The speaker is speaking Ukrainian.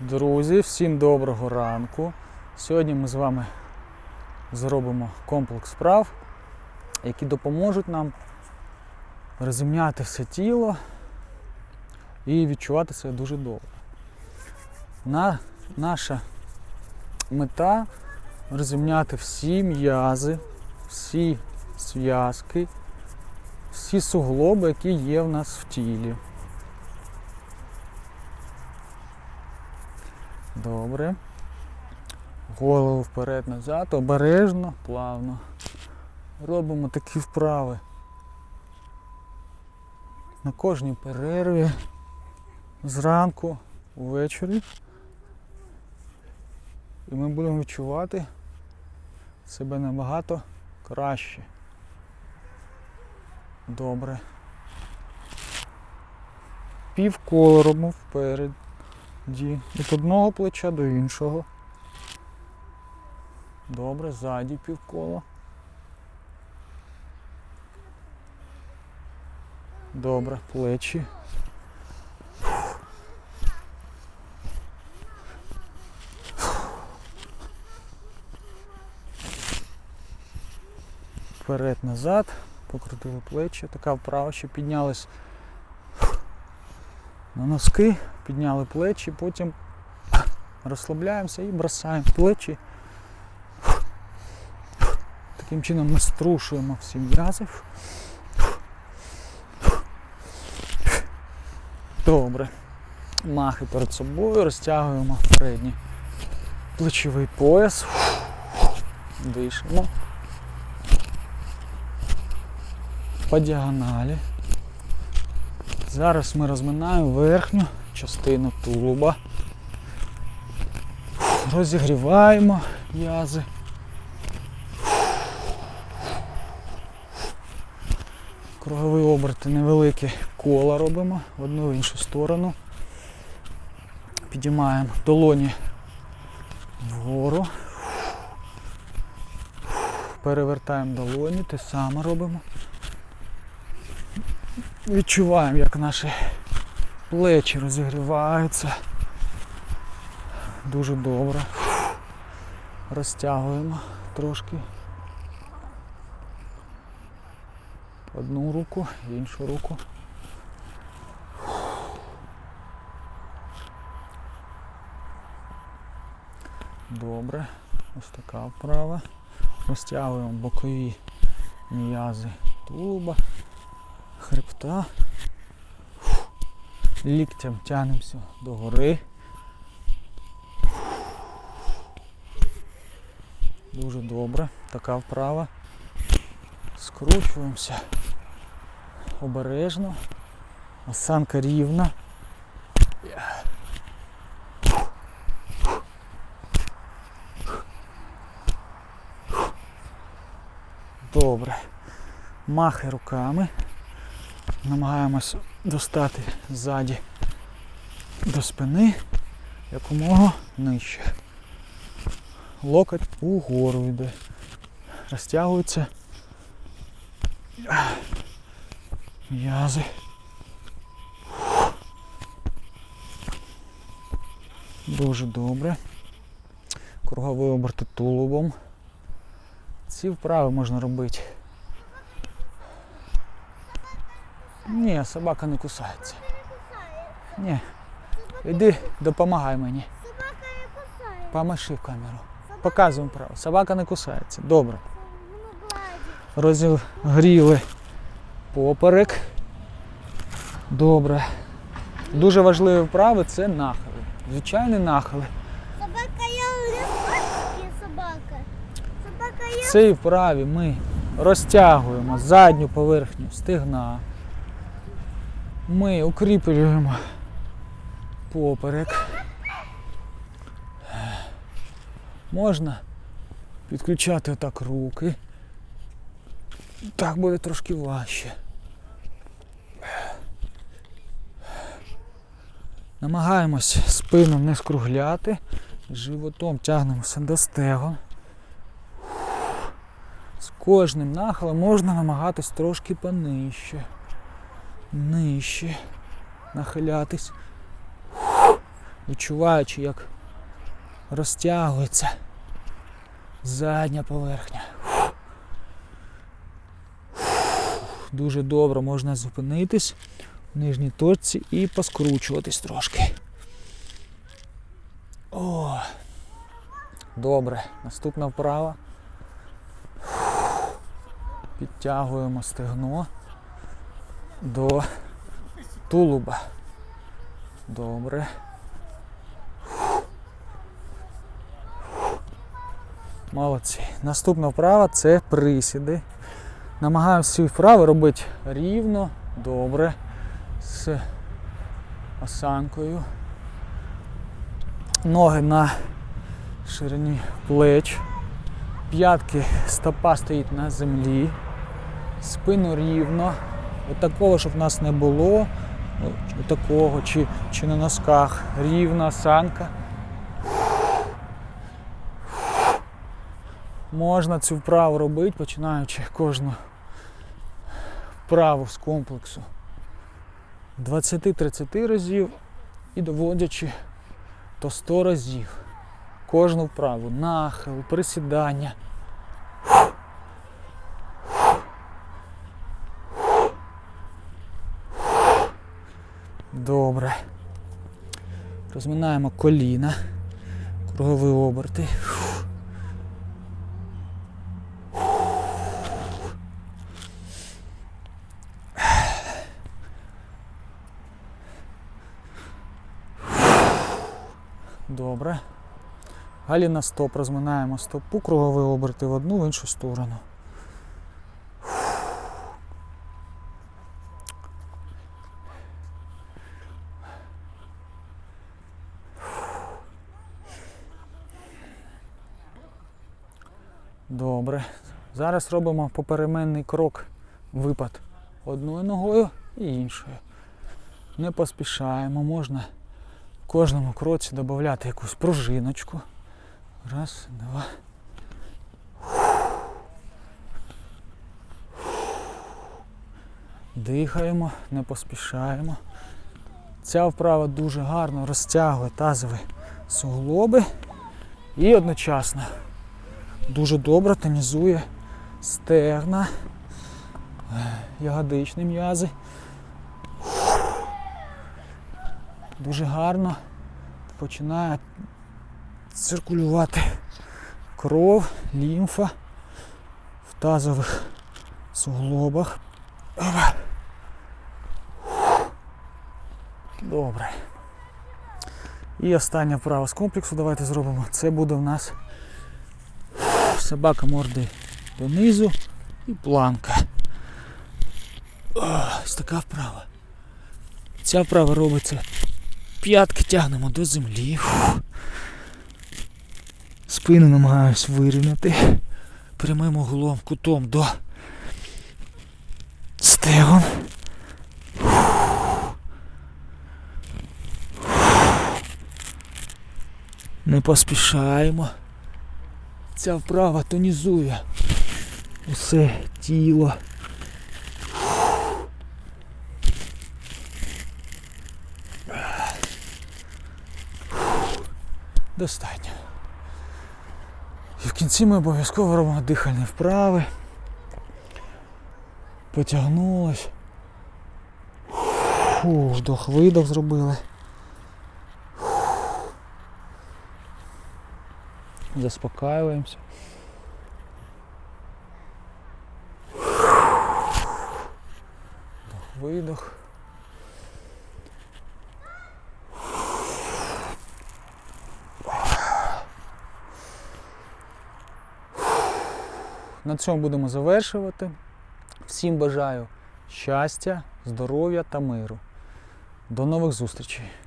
Друзі, всім доброго ранку. Сьогодні ми з вами зробимо комплекс вправ, які допоможуть нам розімняти все тіло і відчувати себе дуже добре. На, наша мета розімняти всі м'язи, всі зв'язки, всі суглоби, які є в нас в тілі. Добре. Голову вперед-назад, обережно, плавно. Робимо такі вправи. На кожній перерві, зранку, увечері. І ми будемо відчувати себе набагато краще. Добре. Півкола робимо вперед. Ді. Від одного плеча до іншого. Добре, ззаді півкола. Добре, плечі. Вперед назад, покрутили плечі, така вправа, що піднялись на носки, підняли плечі, потім розслабляємося і бросаємо плечі. Таким чином ми струшуємо всі м'язи. Добре. Махи перед собою, розтягуємо передній плечовий пояс. Дишимо. По діагоналі. Зараз ми розминаємо верхню частину тулуба. Розігріваємо м'язи. Кругові оберти невеликі кола робимо в одну в іншу сторону. Підіймаємо долоні вгору. Перевертаємо долоні, те саме робимо. Відчуваємо, як наші плечі розігріваються. Дуже добре. Розтягуємо трошки. Одну руку, іншу руку. Добре. Ось така вправа. Розтягуємо бокові м'язи тулуба, хребта. Ліктям тягнемося догори. Дуже добре. Така вправа. Скручуємося обережно. Осанка рівна. Добре. Махи руками. Намагаємось достати ззаді до спини якомога нижче. Локоть угору йде. Розтягується м'язи. Дуже добре. Круговий оберти тулубом. Ці вправи можна робити. Ні, собака не кусається. Ні. Іди, допомагай мені. Собака не кусає. Помаши в камеру. Показуємо вправо. Собака не кусається. Добре. Розігріли поперек. Добре. Дуже важливі вправи це нахили. Звичайні нахили. Собака я собака. Собака В я. цій вправі ми розтягуємо задню поверхню стегна. Ми укріплюємо поперек. Можна підключати отак руки. Так буде трошки важче. Намагаємось спину не скругляти, животом тягнемося до стегон. З кожним нахилом можна намагатись трошки понижче. Нижче. Нахилятись. відчуваючи, як розтягується задня поверхня. Дуже добре можна зупинитись в нижній точці і поскручуватись трошки. О, добре. Наступна вправа. Підтягуємо стегно до тулуба. Добре. Молодці. Наступна вправа це присіди. Намагаємося всі вправи робити рівно, добре, з осанкою. Ноги на ширині плеч. П'ятки стопа стоїть на землі. Спину рівно. От такого, щоб в нас не було. От такого, чи, чи на носках. Рівна осанка. Можна цю вправу робити, починаючи кожну вправу з комплексу 20-30 разів і доводячи до 100 разів. Кожну вправу, нахил, присідання. Добре. Розминаємо коліна, кругові оберти. Добре. Галіна стоп, розминаємо стопу, кругові оберти в одну, в іншу сторону. Добре. Зараз робимо попеременний крок, випад одною ногою і іншою. Не поспішаємо, можна в кожному кроці додати якусь пружиночку. Раз, два. Дихаємо, не поспішаємо. Ця вправа дуже гарно розтягує тазові суглоби і одночасно дуже добре тонізує стегна, ягодичні м'язи. Дуже гарно починає циркулювати кров, лімфа в тазових суглобах. Добре. І остання вправа з комплексу давайте зробимо. Це буде в нас собака морди донизу і планка. Ось така вправа. Ця вправа робиться. П'ятки тягнемо до землі. Фух. Спину намагаюсь вирівняти прямим углом, кутом до стегон. Не поспішаємо. Ця вправа тонізує усе тіло. Достатньо. І в кінці ми обов'язково робимо дихальні вправи. Потягнулось. Вдох видох зробили. Заспокаюємося. Видох. На цьому будемо завершувати. Всім бажаю щастя, здоров'я та миру. До нових зустрічей!